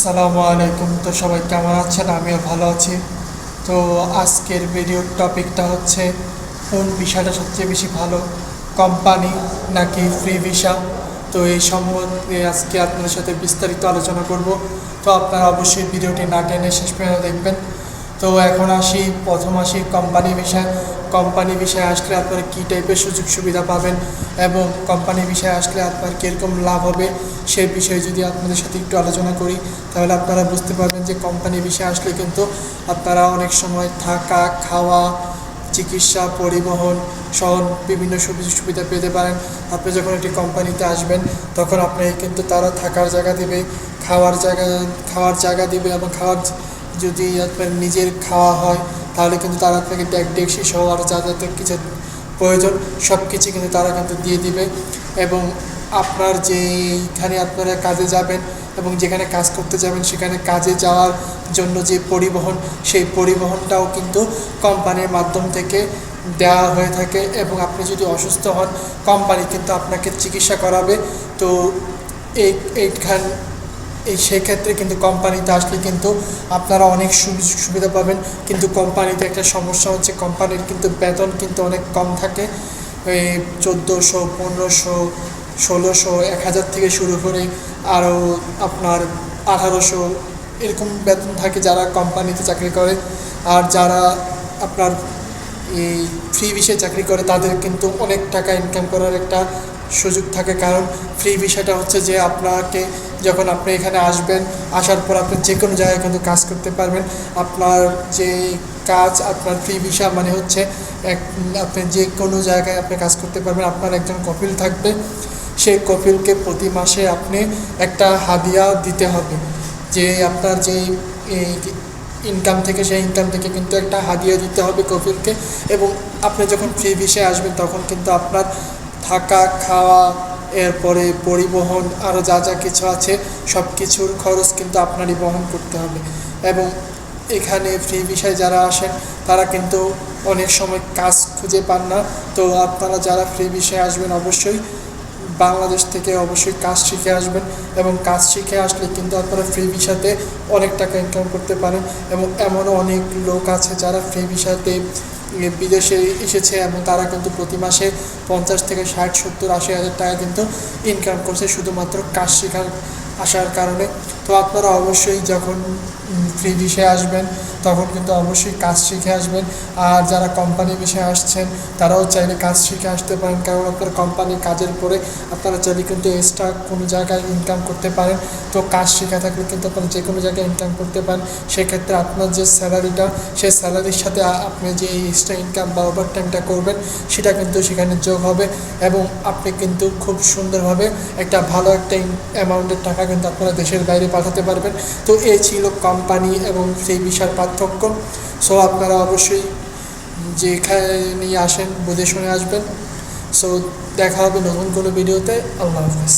আসসালামু আলাইকুম। তো সবাই কেমন আছেন? আমিও ভালো আছি। তো আজকের ভিডিওর টপিকটা হচ্ছে কোন ভিসাটা সবচেয়ে বেশি ভালো? কোম্পানি নাকি ফ্রি ভিসা তো এই সম্বন্ধে আজকে আপনাদের সাথে বিস্তারিত আলোচনা করব। তো আপনারা অবশ্যই ভিডিওটি না টেনে শেষ পর্যন্ত দেখবেন। তো এখন আসি প্রথম আসি কোম্পানি বিষয়। কোম্পানি বিষয়ে আসলে আপনারা কী টাইপের সুযোগ সুবিধা পাবেন এবং কোম্পানি বিষয়ে আসলে আপনার কীরকম লাভ হবে সেই বিষয়ে যদি আপনাদের সাথে একটু আলোচনা করি, তাহলে আপনারা বুঝতে পারবেন যে কোম্পানি বিষয়ে আসলে কিন্তু আপনারা অনেক সময় থাকা, খাওয়া, চিকিৎসা, পরিবহন সহ বিভিন্ন সুযোগ সুবিধা পেতে পারেন। আপনি যখন একটি কোম্পানিতে আসবেন, তখন আপনাকে কিন্তু তারা থাকার জায়গা দেবে, খাওয়ার জায়গা খাওয়ার জায়গা দেবে এবং খাওয়ার যদি আপনার নিজের খাওয়া হয়, তাহলে কিন্তু তারা আপনাকে ডেক ডেকসি সহ আরও যা যাতে কিছু প্রয়োজন সব কিছু কিন্তু তারা কিন্তু দিয়ে দিবে। এবং আপনার যেইখানে আপনারা কাজে যাবেন এবং যেখানে কাজ করতে যাবেন, সেখানে কাজে যাওয়ার জন্য যে পরিবহন, সেই পরিবহনটাও কিন্তু কোম্পানির মাধ্যম থেকে দেওয়া হয়ে থাকে। এবং আপনি যদি অসুস্থ হন, কোম্পানি কিন্তু আপনাকে চিকিৎসা করাবে। তো এই, এইখান এই সেক্ষেত্রে কিন্তু কোম্পানিতে আসলে কিন্তু আপনারা অনেক সুবিধা পাবেন। কিন্তু কোম্পানিতে একটা সমস্যা হচ্ছে, কোম্পানির কিন্তু বেতন কিন্তু অনেক কম থাকে। এই চোদ্দোশো, পনেরোশো, ষোলোশো, এক হাজার থেকে শুরু করে আরও আপনার আঠারোশো এরকম বেতন থাকে যারা কোম্পানিতে চাকরি করে। আর যারা আপনার এই ফ্রি বিষয়ে চাকরি করে, তাদের কিন্তু অনেক টাকা ইনকাম করার একটা সুযোগ থাকে। কারণ ফ্রি বিষয়টা হচ্ছে যে আপনাকে যখন আপনি এখানে আসবেন, আসার পর আপনি যে কোনো জায়গায় কিন্তু কাজ করতে পারবেন। আপনার যে কাজ, আপনার ফ্রি ভিসা মানে হচ্ছে এক, আপনি যে কোনো জায়গায় আপনি কাজ করতে পারবেন। আপনার একজন কপিল থাকবে, সেই কপিলকে প্রতি মাসে আপনি একটা হাদিয়া দিতে হবে। যে আপনার যে ইনকাম থেকে, সেই ইনকাম থেকে কিন্তু একটা হাদিয়া দিতে হবে কপিলকে এবং আপনি যখন ফ্রি ভিসে আসবেন তখন কিন্তু আপনার থাকা, খাওয়া, এরপরে পরিবহন আরও যা যা কিছু আছে সব কিছুর খরচ কিন্তু আপনারই বহন করতে হবে। এবং এখানে ফ্রি বিষয়ে যারা আসেন, তারা কিন্তু অনেক সময় কাজ খুঁজে পান না। তো আপনারা যারা ফ্রি বিষয়ে আসবেন অবশ্যই বাংলাদেশ থেকে অবশ্যই কাজ শিখে আসবেন এবং কাজ শিখে আসলে কিন্তু আপনারা ফ্রি ভিসাতে অনেক টাকা ইনকাম করতে পারেন এবং এমনও অনেক লোক আছে যারা ফ্রি ভিসাতে বিদেশে এসেছে এবং তারা কিন্তু প্রতি মাসে পঞ্চাশ থেকে ষাট, সত্তর, আশি হাজার টাকা কিন্তু ইনকাম করছে শুধুমাত্র কাজ শেখার আসার কারণে। তো আপনারা অবশ্যই যখন ফ্রি বিষয়ে আসবেন, তখন কিন্তু অবশ্যই কাজ শিখে আসবেন। আর যারা কোম্পানি বিষয়ে আসছেন, তারাও চাইলে কাজ শিখে আসতে পারেন। কারণ আপনার কোম্পানির কাজের পরে আপনারা চাইলে কিন্তু এক্সট্রা কোনো জায়গায় ইনকাম করতে পারেন। তো কাজ শেখা থাকলে কিন্তু আপনারা যে কোনো জায়গায় ইনকাম করতে পারেন। সেক্ষেত্রে আপনার যে স্যালারিটা সেই স্যালারির সাথে আপনি যে এক্সট্রা ইনকাম বা ওভার টাইমটা করবেন, সেটা কিন্তু সেখানে যোগ হবে এবং আপনি কিন্তু খুব সুন্দরভাবে একটা ভালো একটা অ্যামাউন্টের টাকা কিন্তু আপনারা দেশের বাইরে পাঠাতে পারবেন। তো এই ছিল কোম্পানি এবং সেই বিশাল পার্থক্য। সো আপনারা অবশ্যই যেখানে আসেন, বুঝে শুনে আসবেন। সো দেখা হবে নতুন কোনো ভিডিওতে আল্লাহ হাফিজ।